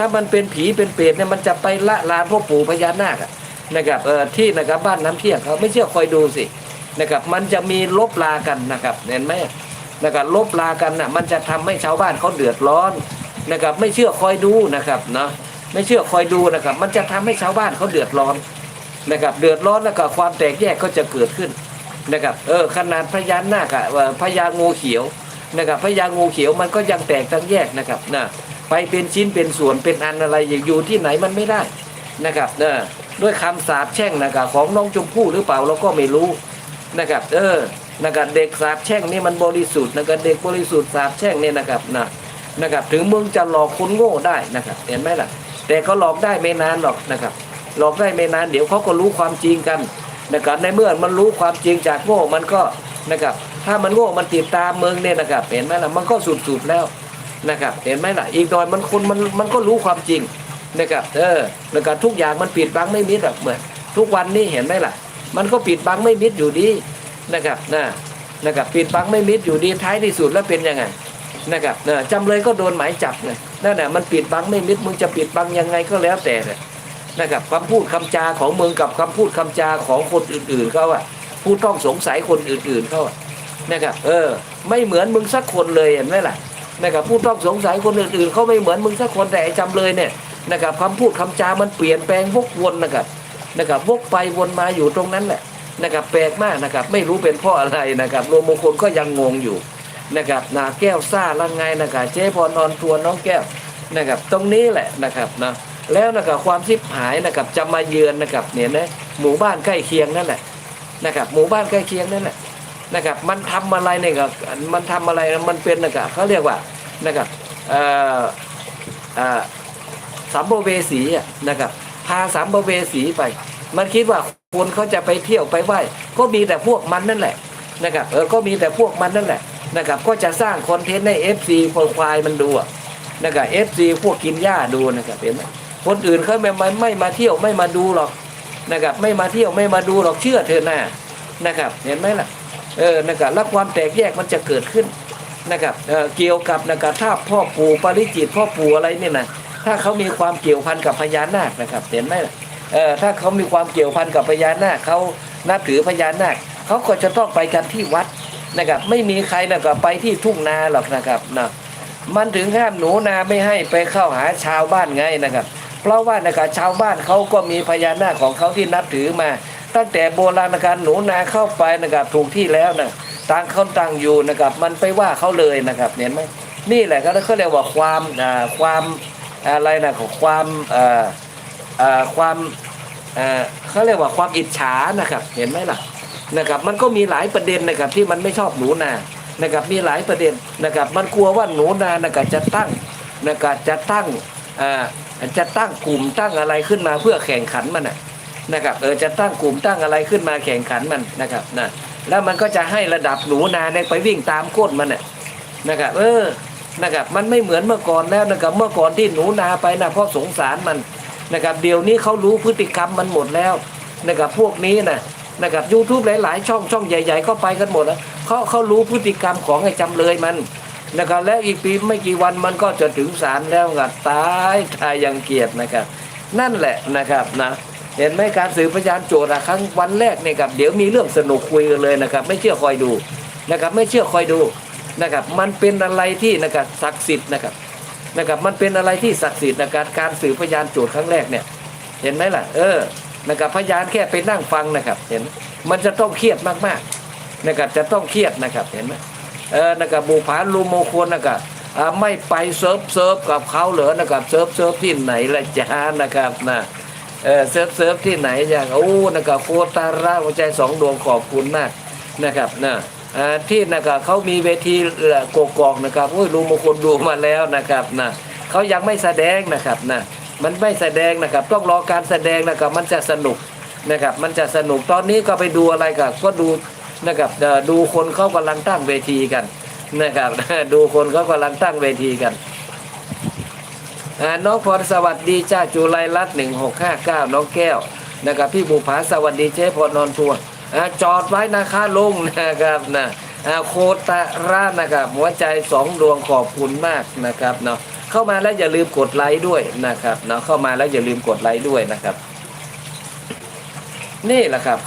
ถ้ามันเป็นผีเป็นเปรตเนี่ยมันจะไปละลานพ่อปู่พญานาคอะนะครับเออที่นะครับบ้านน้ำเที่ยงเขาไม่เชื่อคอยดูสินะครับมันจะมีลบลากันนะครับเห็นไหมนะครับลบลากันน่ะมันจะทำให้ชาวบ้านเขาเดือดร้อนนะครับไม่เชื่อคอยดูนะครับเนาะไม่เชื่อคอยดูนะครับ มันจะทำให้ชาวบ้านเขาเดือดร้อนนะครับเดือดร้อนแล้วก็ความแตกแยกก็จะเกิดขึ้นนะครับเออขนาดพญานาคอะพญางูเขียว นะครับพญางูเขียวมันก็ยังแตกทั้งแยกนะครับนะไปเป็นชิ้นเป็นส่วนเป็นอันอะไรอยู่ที่ไหนมันไม่ได้นะครับเออด้วยคำสาปแช่งนะครับของน้องชมพู่หรือเปล่าเราก็ไม่รู้นะครับเออนะครับเด็กสาปแช่งนี่มันบริสุทธิ์นะครับเด็กบริสุทธิ์สาปแช่งเนี่ยนะครับนะนะครับถึงมึงจะหลอกคนโง่ได้นะครับเห็นไหมล่ะ แต่ก็หลอกได้ไม่นานหรอกนะครับ หลอกได้ไม่นานเดี๋ยวเขาก็รู้ความจริงกันนะครับในเมื่อมันรู้ความจริงจากโง่มันก็นะครับ ถ้ามันโง่มันติดตามเมึงเนี่ยนะครับ เห็นไหมล่ะมันก็สุดๆแล้วนะครับ เห็นไหมล่ะ อีกหน่อยมันคนมันมันก็รู้ความจริงนะครับ เออนะครับทุกอย่างมันปิดบังไม่มิดหรอกเหมือนทุกวันนี้เห็นไหมล่ะ มันก็ปิดบังไม่มิดอยู่ดีนะครับนะนะครับปิดบังไม่มิดอยู่ดีท้ายที่สุดแล้วเป็นยังไงนะครับนะจำเลยก็โดนหมายจับไงนั่นแหละมันปิดบังไม่มิดมึงจะปิดบังยังไงก็แล้วแต่เลยนะครับคำพูดคำจาของมึงกับคำพูดคำจาของคนอื่นๆเขาอะผู้ต้องสงสัยคนอื่นๆเขาอะ นะครับเออ ไม่เหมือนมึงสักคนเลยเห็นไหมล่ะนะครับผู้ต้องสงสัยคนอื่นๆเขาไม่เหมือนมึงสักคนแต่ไอ้จำเลยเนี่ยนะครับคำพูดคำจามันเปลี่ยนแปลงวกวนนะครับนะครับวกไปวนมาอยู่ตรงนั้นแหละนะครับแปลกมากนะครับไม่รู้เป็นเพราะอะไรนะครับรวมมงคลก็ยังงงอยู่นะครับนาแก้วซ่าละไงนะครับเจ๊พรนอนทัวร์น้องแก้วนะครับตรงนี้แหละนะครับนะแล้วนะครับความชิบหายนะครับจะมาเยือนนะครับเนี่ยนะหมู่บ้านใกล้เคียงนั่นแหละนะครับหมู่บ้านใกล้เคียงนั่นแหละ นะครับมันทำอะไรเนี่ยครับมันทำอะไรมันเป็นนะครับเขาเรียกว่านะครับอ่อเอ่อสัมภเวสีนะครับพาสัมภเวสีไป มันคิดว่าคนเขาจะไปเที่ยวไปไหว้ก็มีแต่พวกมันนั่นแหละนะครับเออก็มีแต่พวกมันนั่นแหละนะครับก็จะสร้างคอนเทนต์ให้เอฟซีควายมันดูนะครับเอฟซีพวกกินหญ้าดูนะครับเห็นไหมคนอื่นเขาไม่มาไม่มาเที่ยวไม่มาดูหรอกนะครับไม่มาเที่ยวไม่มาดูหรอกเชื่อเถอะนะนะครับ เห็นไหมล่ะ เออนะครับแล้วความแตกแยกมันจะเกิดขึ้นนะครับเเกี่ยวกับนะครับถ้าพ่อปู่ปริจิตพ่อปู่อะไรเนี่ยนะถ้าเขามีความเกี่ยวพันกับพญานาคนะครับเห็นไหมเออถ้าเขามีความเกี่ยวพันกับพญานาคเขานับถือพญานาคเขาก็จะต้องไปกันที่วัดนะครับไม่มีใครนะครับไปที่ทุ่งนาหรอกนะครับนะมันถึงห้ามหนูนาไม่ให้ไปเข้าหาชาวบ้านไงนะครับ เพราะว่านะครับชาวบ้านเขาก็มีพญานาคของเขาที่นับถือมา ตั้งแต่โบราณกาลหนูนาเข้าไปนะครับถูกที่แล้วนะต่างคนต่างอยู่นะครับมันไปว่าเขาเลยนะครับเห็นไหมนี่แหละก็เขาเรียกว่าความความอะไรนะของความความเขาเรียกว่าความอิจฉานะครับเห็นไหมล่ะนะครับมันก็มีหลายประเด็นนะครับที่มันไม่ชอบหนูนานะครับมีหลายประเด็นนะครับมันกลัวว่าหนูนานะครับจะตั้งนะครับจะตั้งจะตั้งกลุ่มตั้งอะไรขึ้นมาเพื่อแข่งขันมันนะ นะครับเออจะตั้งกลุ่มตั้งอะไรขึ้นมาแข่งขันมันนะครับนะแล้วมันก็จะให้ระดับหนูนาเนี่ยไปวิ่งตามก้นมันน่ะนะครับเออนะครับมันไม่เหมือนเมื่อก่อนแล้วนะครับเมื่อก่อนที่หนูนาไปนะเพราะสงสารมันนะครับเดี๋ยวนี้เขารู้พฤติกรรมมันหมดแล้วนะครับพวกนี้นะนะครับยูทูบหลาย ๆ ช่องช่องใหญ่ ๆ ก็ไปกันหมดแล้วเขาเขารู้พฤติกรรมของไอ้จำเลยมันนะครับแล้วอีกปีไม่กี่วันมันก็จะถึงศาลแล้วครับตายตายยังเกียรตินะครับ นั่นแหละนะครับนะ เห็นไหมการสืบพยานโจทย์อะครั้งวันแรกเนี่ยครับเดี๋ยวมีเรื่องสนุกคุยกันเลยนะครับ ไม่เชื่อคอยดูนะครับไม่เชื่อคอยดูนะครับมันเป็นอะไรที่นะครับศักดิ์สิทธิ์นะครับนะครับมันเป็นอะไรที่ศักดิ์สิทธิ์นะครับการสืบพยานโจทย์ครั้งแรกเนี่ยเห็นไหมล่ะเออนะครับพยานแค่ไปนั่งฟังนะครับ เห็นมันจะต้องเครียดมากๆนะครับจะต้องเครียดนะครับเห็นไหมเออนะครับบูผาลูโมโคนนะครับไม่ไปเซิร์ฟเซิร์ฟกับเขาเหรอนะครับเซิร์ฟเซิร์ฟที่ไหนละจ้านะครับนะ เออเซิร์ฟเซิร์ฟที่ไหนอย่างโอ้นะครับโคตาร่าหัวใจสองดวงขอบคุณมากนะครับนะอ่าที่นะครับเขามีเวทีเอ่อกกอกนะครับโอ้ยลุงมงคลดูมาแล้วนะครับนะเขายังไม่แสดงนะครับนะมันไม่แสดงนะครับต้องรอการแสดงนะครับมันจะสนุกนะครับมันจะสนุกตอนนี้ก็ไปดูอะไรกันก็ดูนะครับดูคนเขากำลังตั้งเวทีกันนะครับดูคนเขากำลังตั้งเวทีกัน น้องพรสวัสดีจ้าจุไลรัตน์หนึ่งหกห้าเก้าน้องแก้วนะครับพี่บุภาสวัสดีเจ๊พรนอนทัวร์จอดไว้นะคะลุงนะครับนะโคตาร่านะครับหัวใจสองดวงขอบคุณมากนะครับเนาะเข้ามาแล้วอย่าลืมกดไลค์ด้วยนะครับเนาะเข้ามาแล้วอย่าลืมกดไลค์ด้วยนะครับ นี่แหละครับ